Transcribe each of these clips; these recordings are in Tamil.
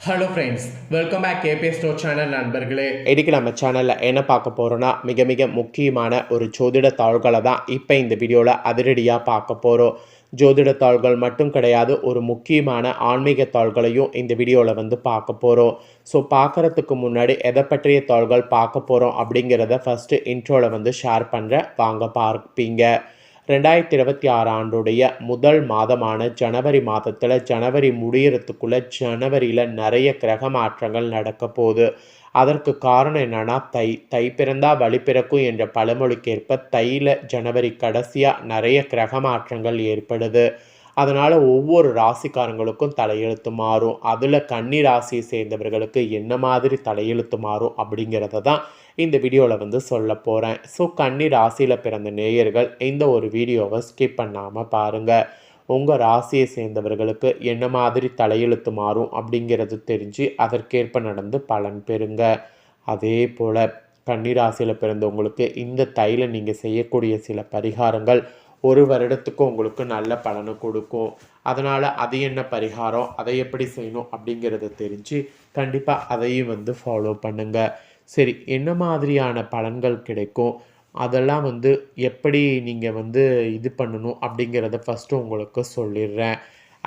ஹலோ ஃப்ரெண்ட்ஸ் வெல்கம் பேக் கேபே ஸ்டோர் சேனல் நண்பர்களே. இன்றைக்கி நம்ம சேனலில் என்ன பார்க்க போகிறோன்னா மிக மிக முக்கியமான ஒரு ஜோதிட தாள்களை தான் இப்போ இந்த வீடியோவில் அதிரடியாக பார்க்க போகிறோம் ஜோதிட தாள்கள் மட்டும் கிடையாது ஒரு முக்கியமான ஆன்மீக தாள்களையும் இந்த வீடியோவில் வந்து பார்க்க போகிறோம் ஸோ பார்க்குறதுக்கு முன்னாடி எதை பற்றிய தாள்கள் பார்க்க போகிறோம் அப்படிங்கிறத ஃபஸ்ட்டு இன்ட்ரோவில் வந்து ஷேர் பண்ணுறேன் வாங்க பார்ப்பீங்க. ரெண்டாயிரத்தி இருபத்தி ஆறு ஆண்டுடைய முதல் மாதமான ஜனவரி மாதத்தில் ஜனவரி முடியறதுக்குள்ளே ஜனவரியில் நிறைய கிரக மாற்றங்கள் நடக்க போகுது. அதற்கு காரணம் என்னன்னா தை தை பிறந்தா வழி பிறக்கும் என்ற பழமொழிக்கேற்ப தையில் ஜனவரி கடைசியாக நிறைய கிரக மாற்றங்கள் ஏற்படுது. அதனால் ஒவ்வொரு ராசிக்காரங்களுக்கும் தலையெழுத்து மாறும். அதில் கன்னி ராசியை சேர்ந்தவர்களுக்கு என்ன மாதிரி தலையெழுத்து மாறும் அப்படிங்கிறத தான் இந்த வீடியோவில் வந்து சொல்ல போகிறேன் ஸோ கன்னி ராசியில் பிறந்த நேயர்கள் இந்த ஒரு வீடியோவை ஸ்கிப் பண்ணாமல் பாருங்கள் உங்கள் ராசியை சேர்ந்தவர்களுக்கு என்ன மாதிரி தலையெழுத்து மாறும் அப்படிங்கிறது தெரிஞ்சு அதற்கேற்ப நடந்து பலன் பெறுங்க. அதே போல் கன்னிராசியில் பிறந்தவங்களுக்கு இந்த தையில் நீங்கள் செய்யக்கூடிய சில பரிகாரங்கள் ஒரு வருடத்துக்கு உங்களுக்கு நல்ல பலனை கொடுக்கும். அதனால் அது என்ன பரிகாரம் அதை எப்படி செய்யணும் அப்படிங்கிறத தெரிஞ்சு கண்டிப்பாக அதையும் வந்து ஃபாலோ பண்ணுங்கள் சரி என்ன மாதிரியான பலன்கள் கிடைக்கும்? அதெல்லாம் வந்து எப்படி நீங்கள் வந்து இது பண்ணணும் அப்படிங்கிறத ஃபஸ்ட்டு உங்களுக்கு சொல்லிடுறேன்.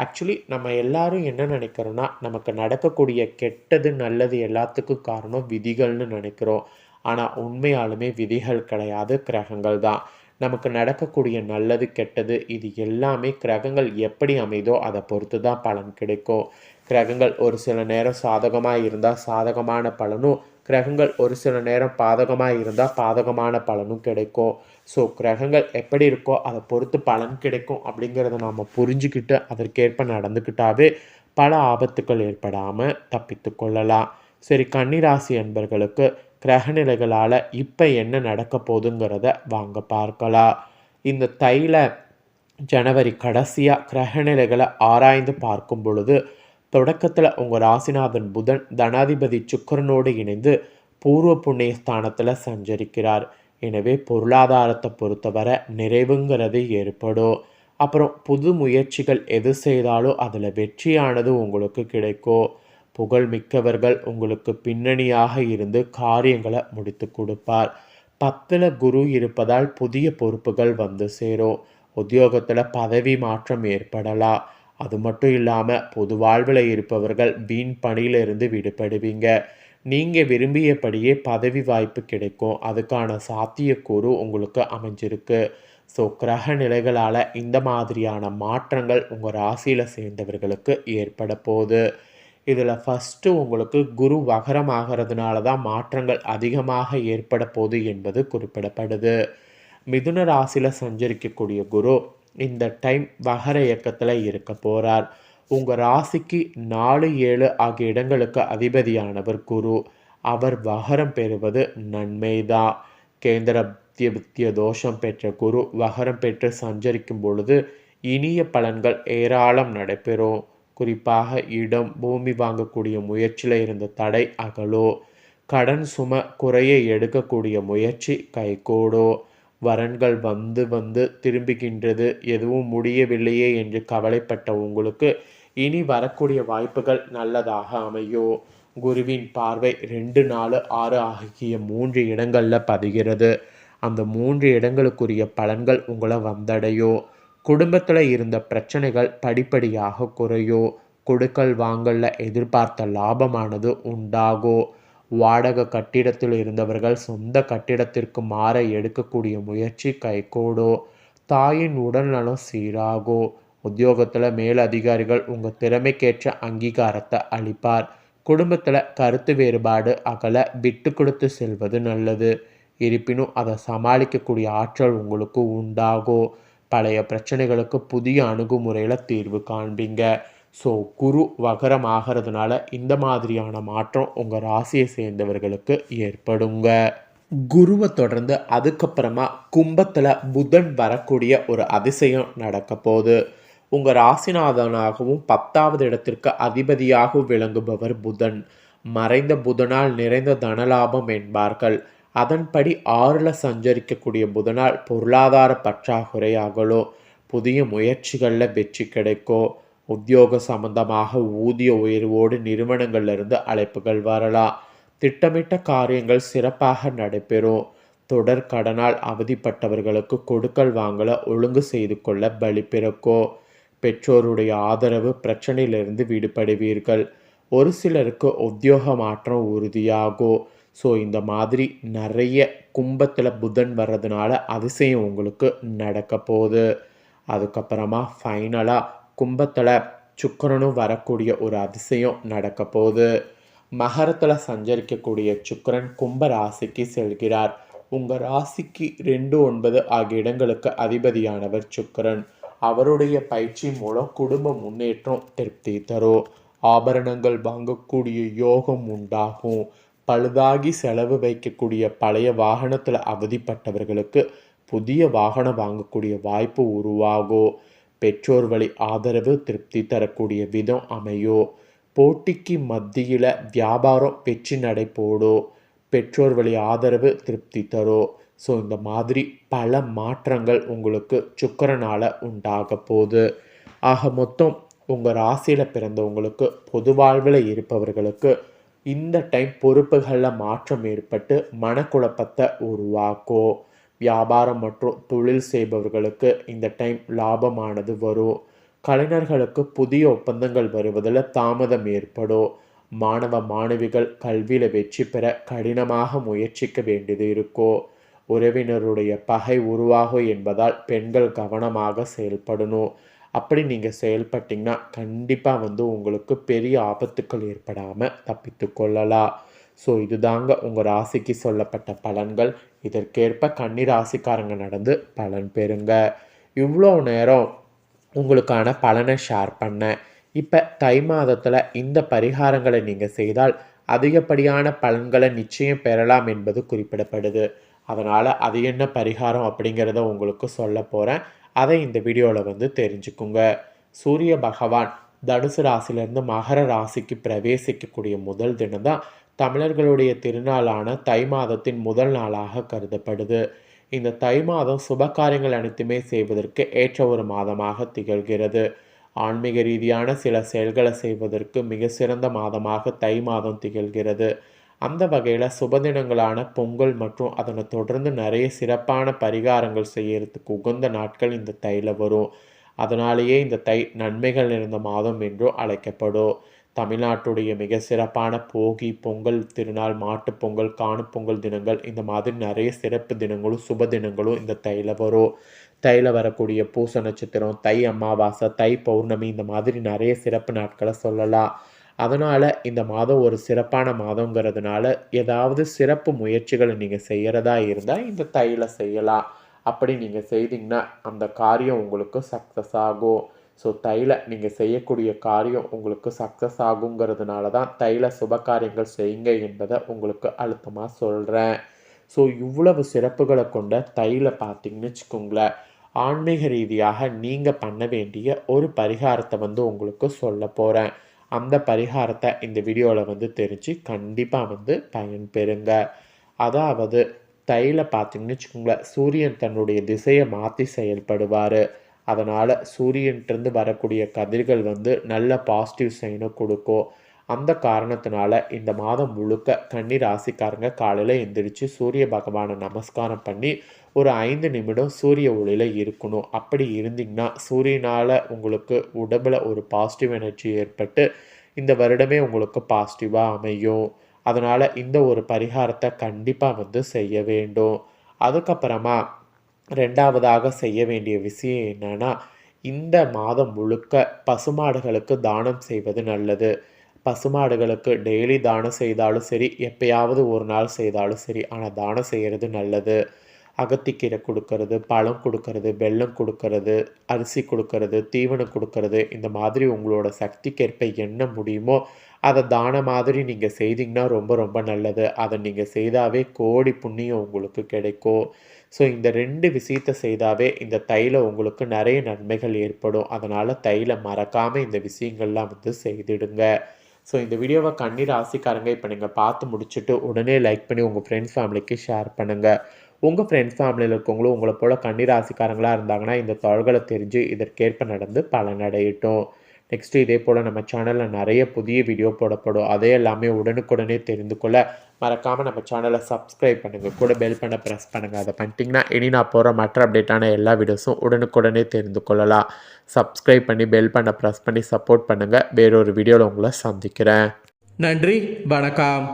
ஆக்சுவலி நம்ம எல்லாரும் என்ன நினைக்கிறோன்னா நமக்கு நடக்கக்கூடிய கெட்டது நல்லது எல்லாத்துக்கும் காரணம் விதிகள்னு நினைக்கிறோம். ஆனால் உண்மையாலுமே விதிகள் கிடையாது கிரகங்கள் தான். நமக்கு நடக்கக்கூடிய நல்லது கெட்டது இது எல்லாமே கிரகங்கள் எப்படி அமைதோ அதை பொறுத்து தான் பலன் கிடைக்கும். கிரகங்கள் ஒரு சில நேரம் சாதகமாக இருந்தால் சாதகமான பலனும் கிரகங்கள் ஒரு சில நேரம் பாதகமாக இருந்தால் பாதகமான பலனும் கிடைக்கும். ஸோ கிரகங்கள் எப்படி இருக்கோ அதை பொறுத்து பலன் கிடைக்கும் அப்படிங்கிறத நாம் புரிஞ்சுக்கிட்டு அதற்கேற்ப நடந்துக்கிட்டாவே பல ஆபத்துக்கள் ஏற்படாமல் தப்பித்து கொள்ளலாம். சரி கன்னிராசி அன்பர்களுக்கு கிரகநிலைகளால் இப்போ என்ன நடக்க போகுதுங்கிறத வாங்க பார்க்கலாம். இந்த தைல ஜனவரி கடைசியாக கிரகநிலைகளை ஆராய்ந்து பார்க்கும் பொழுது தொடக்கத்தில் உங்கள் ராசிநாதன் புதன் தனாதிபதி சுக்கரனோடு இணைந்து பூர்வ புண்ணிய ஸ்தானத்தில் சஞ்சரிக்கிறார். எனவே பொருளாதாரத்தை பொறுத்தவரை நிறைவுங்கிறது ஏற்படும். அப்புறம் புது முயற்சிகள் எது செய்தாலும் அதில் வெற்றியானது உங்களுக்கு கிடைக்கும். புகழ் மிக்கவர்கள் உங்களுக்கு பின்னணியாக இருந்து காரியங்களை முடித்து கொடுப்பார். பத்தில் குரு இருப்பதால் புதிய பொறுப்புகள் வந்து சேரும். உத்தியோகத்தில் பதவி மாற்றம் ஏற்படலாம். அது மட்டும் இல்லாமல் பொது வாழ்வில் இருப்பவர்கள் வீண் பணியிலிருந்து விடுபடுவீங்க. நீங்கள் விரும்பியபடியே பதவி வாய்ப்பு கிடைக்கும். அதுக்கான சாத்தியக்கூறு உங்களுக்கு அமைஞ்சிருக்கு. ஸோ கிரக நிலைகளால் இந்த மாதிரியான மாற்றங்கள் உங்கள் ராசியில் சேர்ந்தவர்களுக்கு ஏற்பட போகுது. இதில் ஃபஸ்ட்டு உங்களுக்கு குரு வகரம் ஆகிறதுனால தான் மாற்றங்கள் அதிகமாக ஏற்பட போகுது என்பது குறிப்பிடப்படுது. மிதுன ராசியில் சஞ்சரிக்கக்கூடிய குரு இந்த டைம் வகர இயக்கத்தில் இருக்க போகிறார் உங்கள் ராசிக்கு நாலு ஏழு ஆகிய இடங்களுக்கு அதிபதியானவர் குரு. அவர் வகரம் பெறுவது நன்மைதான் கேந்திர வித்திய தோஷம் பெற்ற குரு வகரம் பெற்று சஞ்சரிக்கும் பொழுது இனிய பலன்கள் ஏராளம் நடைபெறும். குறிப்பாக இடம் பூமி வாங்கக்கூடிய முயற்சியில் இருந்த தடை அகலோ கடன் சும குறைய எடுக்கக்கூடிய முயற்சி கைகூடோ வரன்கள் வந்து வந்து திரும்புகின்றது எதுவும் முடியவில்லையே என்று கவலைப்பட்ட உங்களுக்கு இனி வரக்கூடிய வாய்ப்புகள் நல்லதாக அமையோ? குருவின் பார்வை ரெண்டு நாலு ஆறு ஆகிய மூன்று இடங்களில் பதிகிறது. அந்த மூன்று இடங்களுக்குரிய பலன்கள் உங்களை வந்தடையும் குடும்பத்தில் இருந்த பிரச்சனைகள் படிப்படியாக குறையும் கொடுக்கல் வாங்கல்ல எதிர்பார்த்த லாபமானது உண்டாகும் வாடகை கட்டிடத்தில் இருந்தவர்கள் சொந்த கட்டிடத்திற்கு மாற எடுக்கக்கூடிய முயற்சி கைகூடோ தாயின் உடல்நலம் சீராகோ உத்தியோகத்தில் மேலதிகாரிகள் உங்கள் திறமைக்கேற்ற அங்கீகாரத்தை அளிப்பார். குடும்பத்தில் கருத்து வேறுபாடு அகல விட்டு கொடுத்து செல்வது நல்லது. இருப்பினும் அதை சமாளிக்கக்கூடிய ஆற்றல் உங்களுக்கு உண்டாகும் பழைய பிரச்சனைகளுக்கு புதிய அணுகுமுறையில் தீர்வு காண்பீங்க. ஸோ குரு வகரம் ஆகிறதுனால இந்த மாதிரியான மாற்றம் உங்கள் ராசியை சேர்ந்தவர்களுக்கு ஏற்படுங்க. குருவை தொடர்ந்து அதுக்கப்புறமா கும்பத்தில் புதன் வரக்கூடிய ஒரு அதிசயம் நடக்க போகுது. உங்கள் ராசிநாதனாகவும் பத்தாவது இடத்திற்கு அதிபதியாகவும் விளங்குபவர் புதன். மறைந்த புதனால் நிறைந்த தனலாபம் என்பார்கள். அதன்படி ஆறில் சஞ்சரிக்கக்கூடிய புதனால் பொருளாதார பற்றாக்குறையாகலோ புதிய முயற்சிகளில் வெற்றி கிடைக்கோ உத்தியோக சம்பந்தமாக ஊதிய உயர்வோடு நிறுவனங்கள்லேருந்து அழைப்புகள் வரலாம். திட்டமிட்ட காரியங்கள் சிறப்பாக நடைபெறும். தொடர் கடனால் அவதிப்பட்டவர்களுக்கு கொடுக்கல் வாங்கல ஒழுங்கு செய்து கொள்ள பலி பிறக்கோ. பெற்றோருடைய ஆதரவு பிரச்சனையிலிருந்து விடுபடுவீர்கள். ஒரு சிலருக்கு உத்தியோக மாற்றம் உறுதியாகும் ஸோ இந்த மாதிரி நிறைய கும்பத்தில் புதன் வர்றதுனால அதிசயம் உங்களுக்கு நடக்க போகுது. அதுக்கப்புறமா ஃபைனலாக கும்பத்தில் சுக்கிரனும் வரக்கூடிய ஒரு அதிசயம் நடக்க போகுது. மகரத்தில் சஞ்சரிக்கக்கூடிய சுக்கரன் கும்ப ராசிக்கு செல்கிறார். உங்கள் ராசிக்கு ரெண்டு ஒன்பது ஆகிய இடங்களுக்கு அதிபதியானவர் சுக்கரன். அவருடைய பயிற்சி மூலம் குடும்ப முன்னேற்றம் திருப்தி தரும். ஆபரணங்கள் வாங்கக்கூடிய யோகம் உண்டாகும். பழுதாகி செலவு வைக்கக்கூடிய பழைய வாகனத்தில் அவதிப்பட்டவர்களுக்கு புதிய வாகனம் வாங்கக்கூடிய வாய்ப்பு உருவாகும் பெற்றோர் வழி ஆதரவு திருப்தி தரக்கூடிய விதம் அமையோ? போட்டிக்கு மத்தியில் வியாபாரம் வெற்றி நடை போடும் பெற்றோர் வழி ஆதரவு திருப்தி தரும் ஸோ இந்த மாதிரி பல மாற்றங்கள் உங்களுக்கு சுக்கரனால் உண்டாக போகுது. ஆக மொத்தம் உங்கள் ராசியில் பிறந்தவங்களுக்கு பொது வாழ்வில் இருப்பவர்களுக்கு இந்த டைம் பொறுப்புகளில் மாற்றம் ஏற்பட்டு மனக்குழப்பத்தை உருவாக்கும் வியாபாரம் மற்றும் தொழில் செய்பவர்களுக்கு இந்த டைம் லாபமானது வரும். கலைஞர்களுக்கு புதிய ஒப்பந்தங்கள் வருவதில் தாமதம் ஏற்படும் மாணவ மாணவிகள் கல்வியில் வெற்றி பெற கடினமாக முயற்சிக்க வேண்டியது இருக்கோ. உறவினருடைய பகை உருவாகும் என்பதால் பெண்கள் கவனமாக செயல்படணும். அப்படி நீங்கள் செயல்பட்டிங்கன்னா கண்டிப்பாக வந்து உங்களுக்கு பெரிய ஆபத்துக்கள் ஏற்படாமல் தப்பித்து கொள்ளலாம். ஸோ இதுதாங்க உங்கள் ராசிக்கு சொல்லப்பட்ட பலன்கள். இதற்கேற்ப கன்னி ராசிக்காரங்க நடந்து பலன் பெறுங்க. இவ்வளோ நேரம் உங்களுக்கான பலனை ஷேர் பண்ணேன். இப்போ தை மாதத்தில் இந்த பரிகாரங்களை நீங்கள் செய்தால் அதிகப்படியான பலன்களை நிச்சயம் பெறலாம் என்பது குறிப்பிடப்படுது. அதனால் அது என்ன பரிகாரம் அப்படிங்கிறத உங்களுக்கு சொல்ல போகிறேன் அதை இந்த வீடியோவில் வந்து தெரிஞ்சுக்குங்க. சூரிய பகவான் தனுசு ராசிலேருந்து மகர ராசிக்கு பிரவேசிக்கக்கூடிய முதல் தினம் தான் தமிழர்களுடைய திருநாளான தை மாதத்தின் முதல் நாளாக கருதப்படுது. இந்த தை மாதம் சுப காரியங்கள் அனைத்துமே செய்வதற்கு ஏற்ற ஒரு மாதமாக திகழ்கிறது. ஆன்மீக ரீதியான சில செயல்களை செய்வதற்கு மிக சிறந்த மாதமாக தை மாதம் திகழ்கிறது. அந்த வகையில் சுபதினங்களான பொங்கல் மற்றும் அதனை தொடர்ந்து நிறைய சிறப்பான பரிகாரங்கள் செய்யறதுக்கு உகந்த நாட்கள் இந்த தையில் வரும். அதனாலேயே இந்த தை நன்மைகள் நிறைந்த மாதம் என்றும் அழைக்கப்படும். தமிழ்நாட்டுடைய மிக சிறப்பான போகி பொங்கல் திருநாள் மாட்டுப் பொங்கல் காணும் பொங்கல் தினங்கள் இந்த மாதிரி நிறைய சிறப்பு தினங்களும் சுப தினங்களும் இந்த தையில் வரும். தையில் வரக்கூடிய பூச நட்சத்திரம் தை அமாவாசை தை பௌர்ணமி இந்த மாதிரி நிறைய சிறப்பு நாட்களை சொல்லலாம். அதனால் இந்த மாதம் ஒரு சிறப்பான மாதங்கிறதுனால ஏதாவது சிறப்பு முயற்சிகளை நீங்கள் செய்கிறதா இருந்தால் இந்த தையில செய்யலாம். அப்படி நீங்கள் செய்தீங்கன்னா அந்த காரியம் உங்களுக்கு சக்ஸஸ் ஆகும். ஸோ தைல நீங்கள் செய்யக்கூடிய காரியம் உங்களுக்கு சக்ஸஸ் ஆகுங்கிறதுனால தான் தைல சுப காரியங்கள் செய்யுங்க என்பதை உங்களுக்கு அழுத்தமாக சொல்கிறேன் ஸோ இவ்வளவு சிறப்புகளை கொண்ட தைல பார்த்தீங்கன்னு வச்சுக்கோங்களேன். ஆன்மீக ரீதியாக நீங்கள் பண்ண வேண்டிய ஒரு பரிகாரத்தை வந்து உங்களுக்கு சொல்ல போகிறேன் அந்த பரிகாரத்தை இந்த வீடியோவில் வந்து தெரிஞ்சு கண்டிப்பாக வந்து பயன் பெறுங்க. அதாவது தையில் பார்த்தீங்கன்னு வச்சுக்கோங்களேன் சூரியன் தன்னுடைய திசையை மாற்றி செயல்படுவார். அதனால் சூரியன்கிட்டருந்து வரக்கூடிய கதிர்கள் வந்து நல்ல பாசிட்டிவ் சைனை கொடுக்கும். அந்த காரணத்தினால இந்த மாதம் முழுக்க கன்னி ராசிக்காரங்க காலையில் எந்திரிச்சு சூரிய பகவானை நமஸ்காரம் பண்ணி ஒரு ஐந்து நிமிடம் சூரிய ஒளியில் இருக்கணும். அப்படி இருந்தீங்கன்னா சூரியனால் உங்களுக்கு உடம்பில் ஒரு பாசிட்டிவ் எனர்ஜி ஏற்பட்டு இந்த வருடமே உங்களுக்கு பாசிட்டிவாக அமையும். அதனால் இந்த ஒரு பரிகாரத்தை கண்டிப்பாக வந்து செய்ய வேண்டும். அதுக்கப்புறமா ரெண்டாவதாக செய்ய வேண்டிய விஷயம் என்னென்னா இந்த மாதம் முழுக்க பசுமாடுகளுக்கு தானம் செய்வது நல்லது. பசுமாடுகளுக்கு டெய்லி தானம் செய்தாலும் சரி எப்பயாவது ஒரு நாள் செய்தாலும் சரி ஆனால் தானம் செய்கிறது நல்லது. அகத்திக்கீரை கொடுக்கறது பழம் கொடுக்கறது வெல்லம் கொடுக்கறது அரிசி கொடுக்கறது தீவனம் கொடுக்கறது இந்த மாதிரி உங்களோட சக்திக்கேற்ப என்ன முடியுமோ அதை தான மாதிரி நீங்கள் செய்தீங்கன்னா ரொம்ப ரொம்ப நல்லது. அதை நீங்கள் செய்தாவே கோடி புண்ணியம் உங்களுக்கு கிடைக்கும். ஸோ இந்த ரெண்டு விஷயத்தை செய்தாவே இந்த தைல உங்களுக்கு நிறைய நன்மைகள் ஏற்படும். அதனால் தைல மறக்காமல் இந்த விஷயங்கள்லாம் வந்து செய்திடுங்க. ஸோ இந்த வீடியோவை கண்ணீர் ராசிக்காரங்க இப்போ நீங்கள் பார்த்து முடிச்சுட்டு உடனே லைக் பண்ணி உங்கள் ஃப்ரெண்ட்ஸ் ஃபேமிலிக்கு ஷேர் பண்ணுங்கள் உங்கள் ஃப்ரெண்ட்ஸ் ஃபேமிலியில் இருக்கவங்களும் உங்களை போல் கண்ணீர் ராசிக்காரங்களாக இருந்தாங்கன்னா இந்த தொழில்களை தெரிஞ்சு இதற்கேற்ப நடந்து பலனடையட்டும். நெக்ஸ்ட்டு இதே போல் நம்ம சேனலில் நிறைய புதிய வீடியோ போடப்படும். அதே எல்லாமே உடனுக்குடனே தெரிந்து கொள்ள மறக்காமல் நம்ம சேனலை சப்ஸ்கிரைப் பண்ணுங்கள் கூட பெல் பண்ண ப்ரெஸ் பண்ணுங்கள் அதை பண்ணிட்டிங்கன்னா இனி நான் போகிற மற்ற அப்டேட்டான எல்லா வீடியோஸும் உடனுக்குடனே தெரிந்து கொள்ளலாம். சப்ஸ்கிரைப் பண்ணி பெல் பண்ண ப்ரெஸ் பண்ணி சப்போர்ட் பண்ணுங்கள் வேறொரு வீடியோவில் உங்களை சந்திக்கிறேன். நன்றி. வணக்கம்.